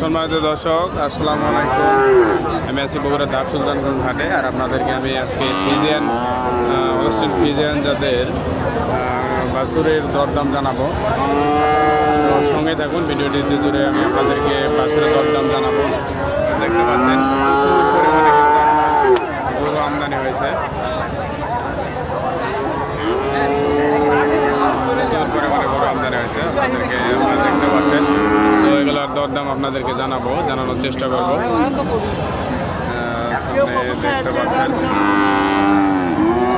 সম্মানিত দর্শক, আসসালামু আলাইকুম। আমি আছি বগুড়া দাব সুলতানগঞ্জ ঘাটে আর আপনাদেরকে আমি আজকে ফিজিয়ান ওয়েস্টার্ন ফিজিয়ান যাদের বাসুরের দরদাম জানাব। সঙ্গে থাকুন ভিডিওটিতে জুড়ে আমি আপনাদেরকে বাছুরের দরদাম জানাব। দেখতে পাচ্ছেন পরিমাণে গরু আমদানি হয়েছে। প্রচুর পরিমাণে গরু আমদানি হয়েছে, আপনাদেরকে আপনারা দেখতে পাচ্ছেন। এগুলোর দরদাম আপনাদেরকে জানাব জানানোর চেষ্টা করব। আহ, সামনে দেখতে পাচ্ছেন।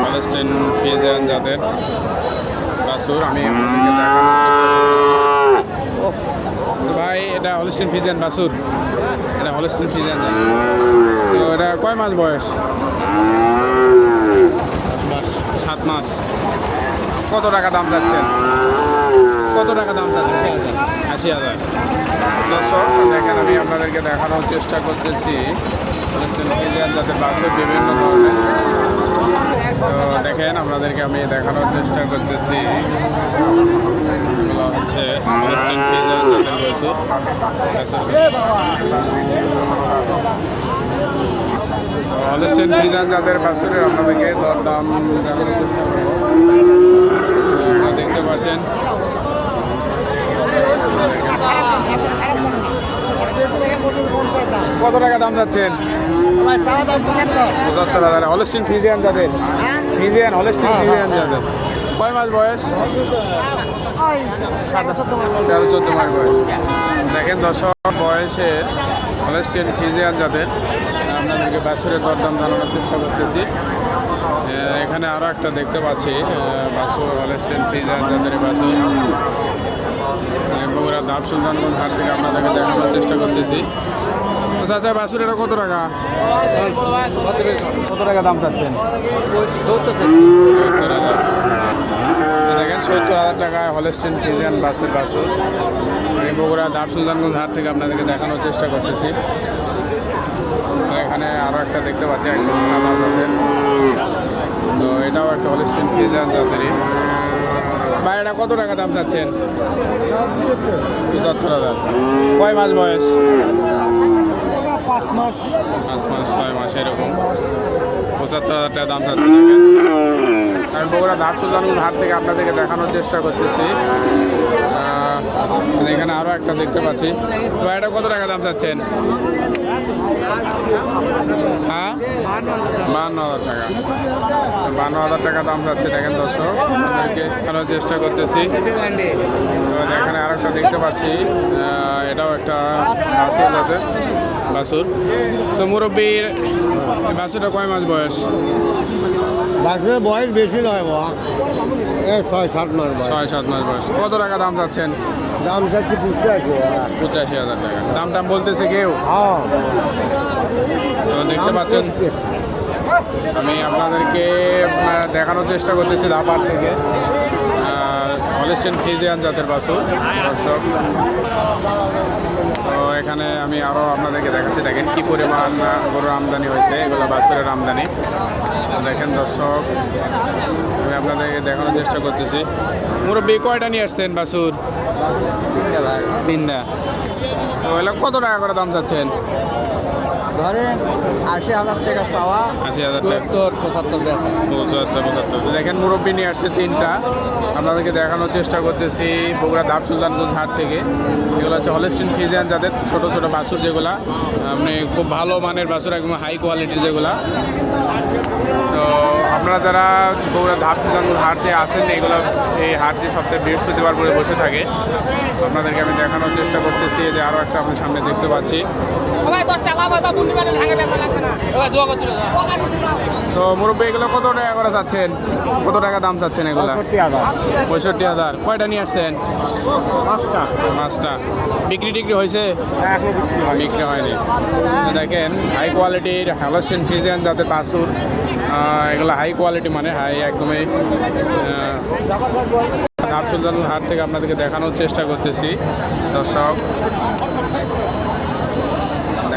প্যালেস্টাইন ফিজিয়ান যাদের বাসুর আমি ভাই এটা হলিস্টিন ফিজিয়ান বাসুর এটা হলিস্টিন ফিজিয়ান জাতের। তো এটা কয় মাস বয়স? সাত মাস। কত টাকা দাম যাচ্ছেন কত টাকা দাম যাচ্ছে? আশি হাজার দর্শক, দেখেন আমি আপনাদেরকে দেখানোর চেষ্টা করতেছি। যাদের বাসের বিভিন্ন ধরনের তো দেখেন আপনাদেরকে আমি দেখানোর চেষ্টা করতেছি। হচ্ছে যাদের বাসুরের আপনাদেরকে দরদাম জানানোর চেষ্টা করব। দেখতে পাচ্ছেন। কত টাকা দাম যাচ্ছেন? পঁচাত্তর। হাজার। হলস্টিন ফিজিয়ান যাবেন? ফিজিয়ান হলস্টিন ফিজিয়ান যাদের কয় মাস বয়স? তেরো চোদ্দ মাস বয়স। দেখেন দশক বয়সের হলস্টিন ফিজিয়ান যাদের আপনাদেরকে বাসুরের দরদাম জানানোর চেষ্টা করতেছি। এখানে আরও একটা দেখতে পাচ্ছি বাসুর হলস্টিন ফিজিয়ান যাদের বাসুর। বগুড়া দাব সুলতানগঞ্জ হাট থেকে আপনাদেরকে দেখানোর চেষ্টা করতেছি। চাচা বাসুর এটা কত টাকা? কত টাকা দাম চাচ্ছেন? সত্তর দেখেন, সত্তর হাজার টাকায় হলেস্টিন ফিজিয়ান বাসের বাসুর। আমি বগুড়া দাব সুলতানগঞ্জ হাট থেকে আপনাদেরকে দেখানোর চেষ্টা করতেছি। এখানে আরও একটা দেখতে পাচ্ছি, একদম তো এটাও একটা হলেস্টিন ফিজিয়ান জাতেরই। ভাই কত টাকা দাম চাচ্ছেন? পঁচাত্তর হাজার। কয় মাস বয়স? পাঁচ মাস। পাঁচ মাস, ছয় মাস, এরকম। পঁচাত্তর হাজার টাকা দাম দেখেন। আমি বগুড়া ধাপ সুলতানগুলো হাট থেকে আপনাদেরকে দেখানোর চেষ্টা করতেছি। এখানে আরও একটা দেখতে পাচ্ছি। তো এটা কত টাকা দাম চাচ্ছেন হ্যাঁ? বান্ন হাজার টাকা। বান্ন হাজার টাকা দাম যাচ্ছে দেখেন দর্শক। দেখানোর চেষ্টা করতেছি। তো এখানে আরও একটা দেখতে পাচ্ছি। এটাও একটা বাসুর বাসুর তো মুরব্বীর বাসুরটা কয় মাস বয়স? বাছুরের বয়স বেশি নয় এ ছয় সাত মাস বয়স। ছয় সাত মাস বয়স। কত টাকা দাম যাচ্ছেন দাম চাচ্ছি বুঝতে আছি পঁচাশি হাজার টাকা। দাম টাম বলতেছে কেউ? হ্যাঁ। তো দেখতে পাচ্ছেন। আমি আপনাদেরকে দেখানোর চেষ্টা করতেছি ধাপার থেকে। হলেস্টেন ফিজিয়ান জাতের বাসু দর্শক, তো এখানে আমি আরও আপনাদেরকে দেখাচ্ছি, দেখেন কি পরিমাণ গরুর আমদানি হয়েছে। এগুলো বাছুরের আমদানি। দেখেন দর্শক, আমি আপনাদেরকে দেখানোর চেষ্টা করতেছি। মুরব্বী কয়টা নিয়ে আসছেন বাসুর তিনটা। তো এগুলো কত টাকা করে দাম চাচ্ছেন? ধরেন আশি হাজার টাকা চাওয়া আশি হাজার সত্তর পঁচাত্তর বেচা পঁচাত্তর পঁচাত্তর। দেখেন মুরব্বী নিয়ে আসছে তিনটা। আপনাদেরকে দেখানোর চেষ্টা করতেছি বগুড়া দাব সুলতানগঞ্জ হাট থেকে। এগুলো হচ্ছে হলেস্টিন ফিজিয়ান যাদের ছোটো ছোটো বাছুর যেগুলা আপনি খুব ভালো মানের বাছুর একদম হাই কোয়ালিটির যেগুলা। তো আপনারা যারা বগুড়া ধাপ সুলতানগঞ্জ হাটে আসেন এগুলো এই হাটটি সপ্তাহে বৃহস্পতিবার করে বসে থাকে। আপনাদেরকে আমি দেখানোর চেষ্টা করতেছি যে আরও একটা আপনার সামনে দেখতে পাচ্ছি। তো মুরব্বী এগুলো কত টাকা করে চাচ্ছেন? কত টাকা দাম চাচ্ছেন এগুলা? পঁয়ষট্টি হাজার। কয়টা নিয়ে আসছেন? পাঁচটা। পাঁচটা। বিক্রি টিক্রি হয়েছে? বিক্রি হয়নি। দেখেন হাই কোয়ালিটির হ্যালোস্টেন ফিজিয়ান যাতে বাসুর এগুলো হাই কোয়ালিটি মানে হাই একদমই হাফ সুলতান হাট থেকে আপনাদেরকে দেখানোর চেষ্টা করতেছি। দর্শক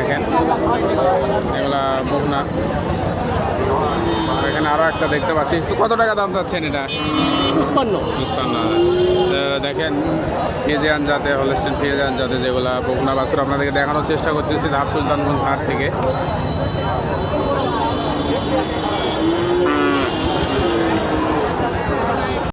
দেখেন। এগুলা বকনা। এখানে আরও একটা দেখতে পাচ্ছি। তো কত টাকা দাম চাচ্ছেন এটা? পুষ্পান্ন পুষ্পান্ন দেখেন ফিজিয়ান জাতে হলস্টেন ফিজিয়ান জাতে যেগুলা বকনা বাসুর আপনাদেরকে দেখানোর চেষ্টা করতেছি ধাপ সুলতানগঞ্জ হাট থেকে।